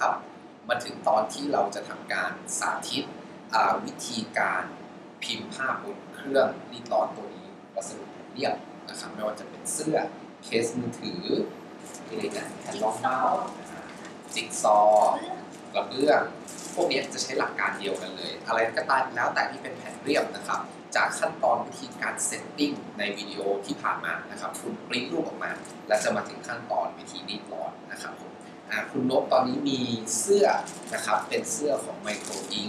นะครับมาถึงตอนที่เราจะทำการสาธิตวิธีการพิมพ์ภาพบนเครื่องรีดร้อนตัวนี้วัสดุแผ่นเรียบนะครับไม่ว่าจะเป็นเสื้อเคสมือถืออะไรนะแผ่นรองเท้าจิ๊กซอว์กระเบื้องพวกนี้จะใช้หลักการเดียวกันเลย อะไรก็ตามแล้วแต่ที่เป็นแผ่นเรียบนะครับ จากขั้นตอนวิธีการเซตติ้งในวิดีโอที่ผ่านมานะครับ คุณปริ้นรูปออกมา และจะมาถึงขั้นตอนวิธีรีดร้อนนะครับผม คุณนกตอนนี้มีเสื้อนะครับ เป็นเสื้อของไมโครอิง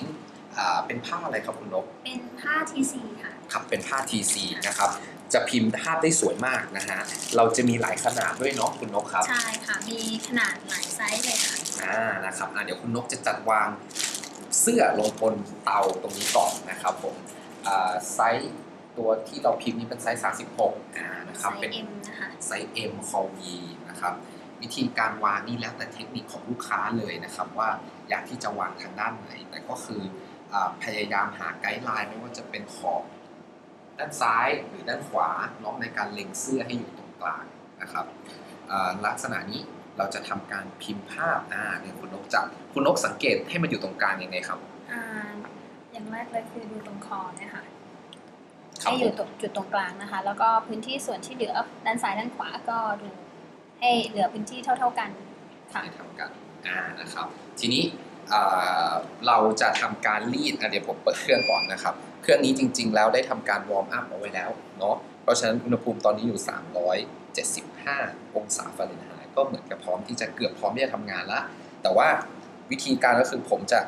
เป็นผ้าอะไรครับคุณนกเป็นผ้า TC ค่ะครับเป็นผ้า TC นะครับ จะพิมพ์ภาพได้สวยมากนะฮะเราจะมีหลายขนาดด้วยเนาะคุณนกครับ ใช่ค่ะ มีขนาดหลายไซส์เลยค่ะอ่านะครับอ่าเดี๋ยวคุณนกจะจัดวางเสื้อลงบนเตาตรงนี้ก่อนนะครับผมอ่าไซส์ตัวที่เราพิมพ์นี้เป็นไซส์ 36อ่านะครับไซเป็นส์ M นะคะไซส์ M คอวีนะครับ วิธีการวางนี่แล้วแต่เทคนิคของลูกค้าเลยนะครับ ว่าอยากที่จะวางทางด้านไหน แต่ก็คืออาพยายามหาไกด์ไลน์ไม่ว่าจะเป็นขอบด้านซ้ายหรือด้านขวาเน้องในการเล็งเสื้อให้อยู่ตรงกลางนะครับอ่าลักษณะนี้เราจะทำการพิมพ์ภาพอ่าเนี่ยคุณนกจับคุณนกสังเกตให้มันอยู่ตรงกลางยังไงครับอ่าอย่างแรกเลยคือดูตรงคอเนี่ยค่ะครับให้อยู่ตรงจุดตรงกลางนะคะ แล้วก็พื้นที่ส่วนที่เหลือด้านซ้ายด้านขวาก็ดู ให้เหลือพื้นที่เท่า ๆกันค่ะให้ทำกันอ่านะครับ ทีนี้เราจะทำการรีดเดี๋ยวผมเปิดเครื่องก่อนนะครับ เครื่องนี้จริง ๆ แล้วได้ทำการวอร์มอัพเอาไว้แล้วเนาะ เพราะฉะนั้นอุณหภูมิตอนนี้อยู่ 375 องศาฟาเรนไฮต์ก็เหมือนกับพร้อมที่จะเกือบพร้อมที่จะทำงานล้วแต่ว่าวิธีการก็คือผมจะ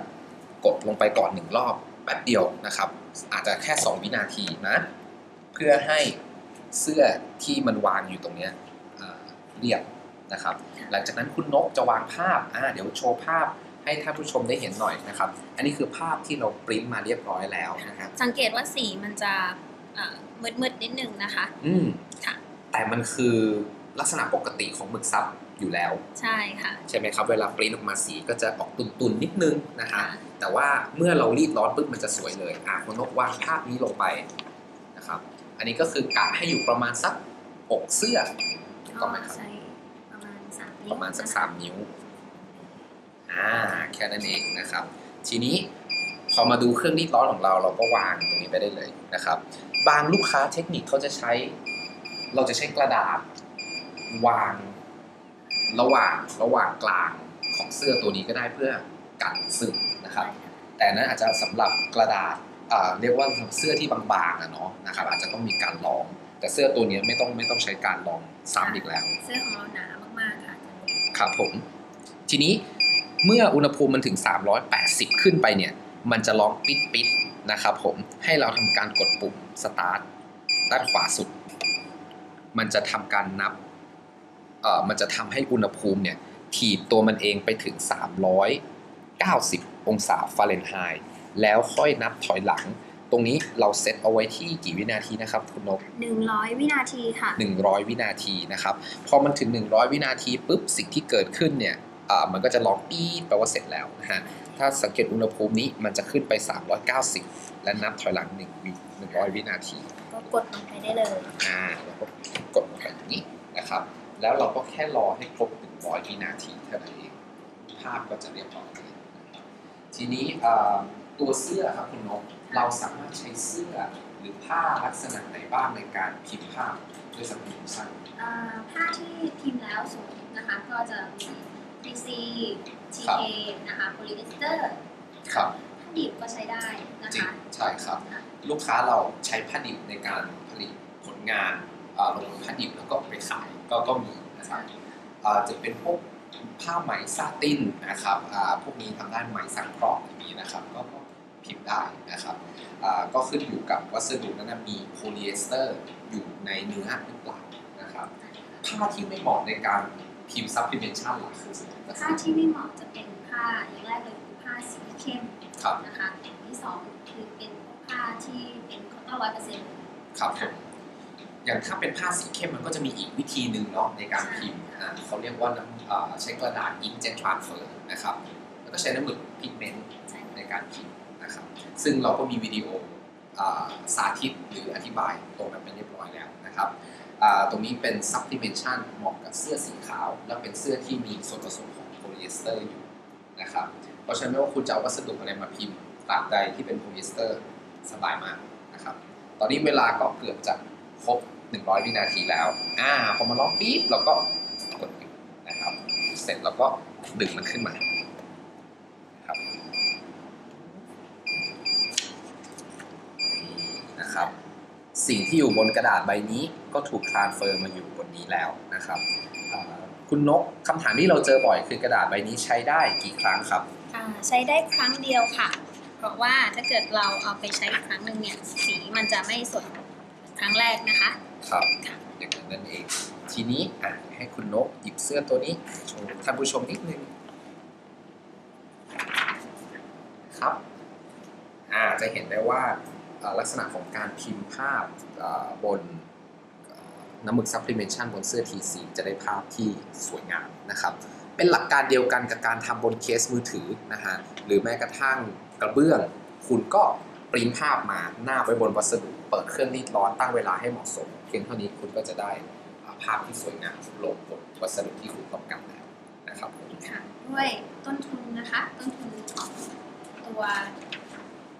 กดลงไปก่อนหนึ่งรอบแป๊บเดียวนะครับ อาจจะแค่ 2 วินาทีนะ เพื่อให้เสื้อที่มันวางอยู่ตรงเนี้ย เรียบนะครับ หลังจากนั้นคุณนกจะวางภาพอ่าเดี๋ยวโชว์ภาพให้ท่านผู้ชมได้เห็นหน่อยนะครับ อันนี้คือภาพที่เราปริ้นมาเรียบร้อยแล้วนะครับสังเกตว่าสีมันจะอ่ามืดๆนิดนึงนะคะ อืมค่ะ แต่มันคือลักษณะปกติของหมึกซับอยู่แล้ว ใช่ค่ะ ใช่ไหมครับ เวลาปริ้นออกมาสีก็จะออกตุนๆนิดนึงนะฮะค่ะแต่ว่าเมื่อเรารีดร้อนปุ๊บมันจะสวยเลย อะคุณนกวางภาพนี้ลงไปนะครับ อันนี้ก็คือกะให้อยู่ประมาณสักอกเสื้อถูก ต้องไหมครับใช้ประมาณสามนิ้วประมาณสักนคสามนิ้วอ่าแค่นั้นเองนะครับ ทีนี้พอมาดูเครื่องรีดร้อนของเราเราก็วางตรงนี้ไปได้เลยนะครับ บางลูกค้าเทคนิคเขาจะใช้ เราจะใช้กระดาษ วางระหว่างระหว่างกลางของเสื้อตัวนี้ก็ได้เพื่อกันซึมนะครับ แต่นั้นอาจจะสำหรับกระดาษอ่าเรียกว่าเสื้อที่บางๆอะเนาะนะครับ อาจจะต้องมีการลอง แต่เสื้อตัวนี้ไม่ต้องไม่ต้องใช้การลองซ้ำอีกแล้ว เสื้อของเราหนามากๆค่ะครับผม ทีนี้เมื่ออุณหภูมิมันถึง 380 ขึ้นไปเนี่ย มันจะร้องปิดปิดๆนะครับผมให้เราทำการกดปุ่มสตาร์ทด้านขวาสุด มันจะทำการนับเอ่อมันจะทำให้อุณหภูมิเนี่ยถีบตัวมันเองไปถึง 390 องศาฟาเรนไฮต์แล้วค่อยนับถอยหลัง ตรงนี้เราเซตเอาไว้ที่กี่วินาทีนะครับคุณนก100 วินาทีค่ะ 100 วินาทีนะครับ พอมันถึง 100 วินาทีปุ๊บสิ่งที่เกิดขึ้นเนี่ยอ่ามันก็จะร้องปี๊ดแปลว่าเสร็จแล้วนะฮะ ถ้าสังเกตอุณหภูมินี้มันจะขึ้นไป 390 และนับถอยหลัง1วิ100 วินาที ก็กดลงไปได้เลย อ่าแล้วก็กดลงไปอย่างนี้นะครับ แล้วเราก็แค่รอให้ครบ 100 วินาทีเท่านั้นเอง ภาพก็จะเรียบร้อยเลยนะครับทีนี้อ่าตัวเสื้อครับคุณนก เราสามารถใช้เสื้อหรือผ้าลักษณะไหนบ้างในการพิมพ์ภาพด้วยสปีดสั้นอ่าผ้าที่พิมพ์แล้วสวยนะคะก็จะมี TC ครับ TK นะคะโพลีเอสเตอร์ครับผ้าดิบก็ใช้ได้นะจริงคะใช่ครับค่ะลูกค้าเราใช้ผ้าดิบในการผลิตผลงานอ่าลงผ้าดิบแล้วก็ไปขายก็ก็มีนะครับอ่าจะเป็นพวกผ้าไหมซาตินนะครับอ่าพวกนี้ทางด้านไหมสังเคราะห์อย่างนี้นะครับก็ก็ พิมพ์ได้นะครับอ่าก็ขึ้นอยู่กับวัสดุนั้นนะมีโพลีเอสเตอร์อยู่ในเนื้อหรือเปล่านะครับผ้าที่ไม่เหมาะในการพิมพ์ซัพพลีเมนชันหลักคือสิ่งผ้าที่ไม่เหมาะจะเป็นผ้าอย่างแรกเลยคือผ้าสีเข้มครับนะคะอย่างที่สองคือเป็นผ้าที่เป็นคอตตอนร้อยเปอร์เซ็นต์ครับผมอย่างถ้าเป็นผ้าสีเข้มมันก็จะมีอีกวิธีหนึ่งเนาะในการพิมพ์อ่าเขาเรียกว่าน้ำอ่าใช้กระดาษ inkjet transfer นะครับ แล้วก็ใช้น้ำหมึกพิกเมนต์ใช่ในการพิมพ์นะครับ ซึ่งเราก็มีวิดีโออสาธิตหรืออธิบายตรงนั้นไปเรียบร้อยแล้วนะครับตรงนี้เป็น supplementation เหมาะกับเสื้อสีขาว และเป็นเสื้อที่มีส่วนผสมของโพลีเอสเตอร์อยู่นะครับเพราะฉะนั้นไม่ว่าคุณจะเอาวัสดุอะไรมาพิมพ์ตราบใดที่เป็นโพลีเอสเตอร์สบายมากนะครับตอนนี้เวลาก็เกือบจะครบ 100 วินาทีแล้วอ่าพอมาล็อกปี๊บเราก็กดปิดนะครับเสร็จเราก็ดึงมันขึ้นมานะครับนี่นะครับ สิ่งที่อยู่บนกระดาษใบนี้ก็ถูกทรานเฟอร์มาอยู่บนนี้แล้วนะครับอ่าคุณนกคำถามที่เราเจอบ่อยคือกระดาษใบนี้ใช้ได้กี่ครั้งครับอ่าใช้ได้ครั้งเดียวค่ะ เพราะว่าถ้าเกิดเราเอาไปใช้อีกครั้งหนึ่งเนี่ยสีมันจะไม่สวยเหมือนครั้งแรกนะคะ ครับอย่างนั้นนั่นเอง ทีนี้อะให้คุณนกหยิบเสื้อตัวนี้โชว์ท่านผู้ชมนิดนึงครับอ่าจะเห็นได้ว่าอ่า ลักษณะของการพิมพ์ภาพบนน้ำหมึก supplementation บนเสื้อ TC จะได้ภาพที่สวยงามนะครับ เป็นหลักการเดียวกันกับการทำบนเคสมือถือนะฮะหรือแม้กระทั่งกระเบื้อง คุณก็ปริ้นภาพมาหน้าไว้บนวัสดุ เปิดเครื่องรีดร้อนตั้งเวลาให้เหมาะสม เพียงเท่านี้คุณก็จะได้ภาพที่สวยงามลงบนวัสดุที่คุณต้องการแล้วนะครับค่ะด้วยต้นทุนนะคะ ต้นทุนของตัว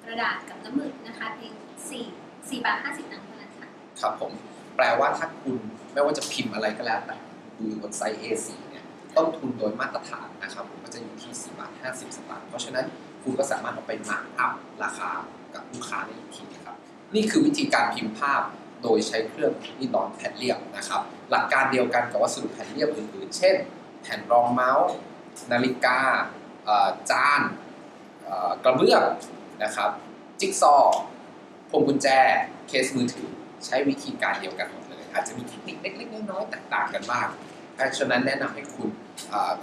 กระดาษกับน้ำหมึกนะคะเพียง4 4บาท50ตังค์เท่านั้นค่ะ ครับผมแปลว่าถ้าคุณไม่ว่าจะพิมพ์อะไรก็แล้วแต่ดูบนไซส์ A4 เนี่ยต้นทุนโดยมาตรฐานนะครับผมก็จะอยู่ที่4บาท50สตางค์เพราะฉะนั้นคุณก็สามารถเอาไปมาร์กอัพราคากับลูกค้าได้อีกทีนะครับ นี่คือวิธีการพิมพ์ภาพโดยใช้เครื่องรีดร้อนแผ่นเรียบนะครับ หลักการเดียวกันกับวัสดุแผ่นเรียบอื่นๆ เช่น แผ่นรองเมาส์ นาฬิกาจานกระเบื้อง นะครับ จิ๊กซอว์พวงกุญแจ เคสมือถือ ใช้วิธีการเดียวกันหมดเลย อาจจะมีเทคนิคเล็กๆน้อยๆแตกต่างกันบ้างเพราะฉะนั้นแนะนำให้คุณ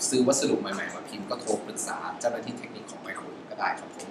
ซื้อวัสดุใหม่ๆมาพิมพ์ก็โทรปรึกษาเจ้าหน้าที่เทคนิคของไมโครก็ได้ครับผม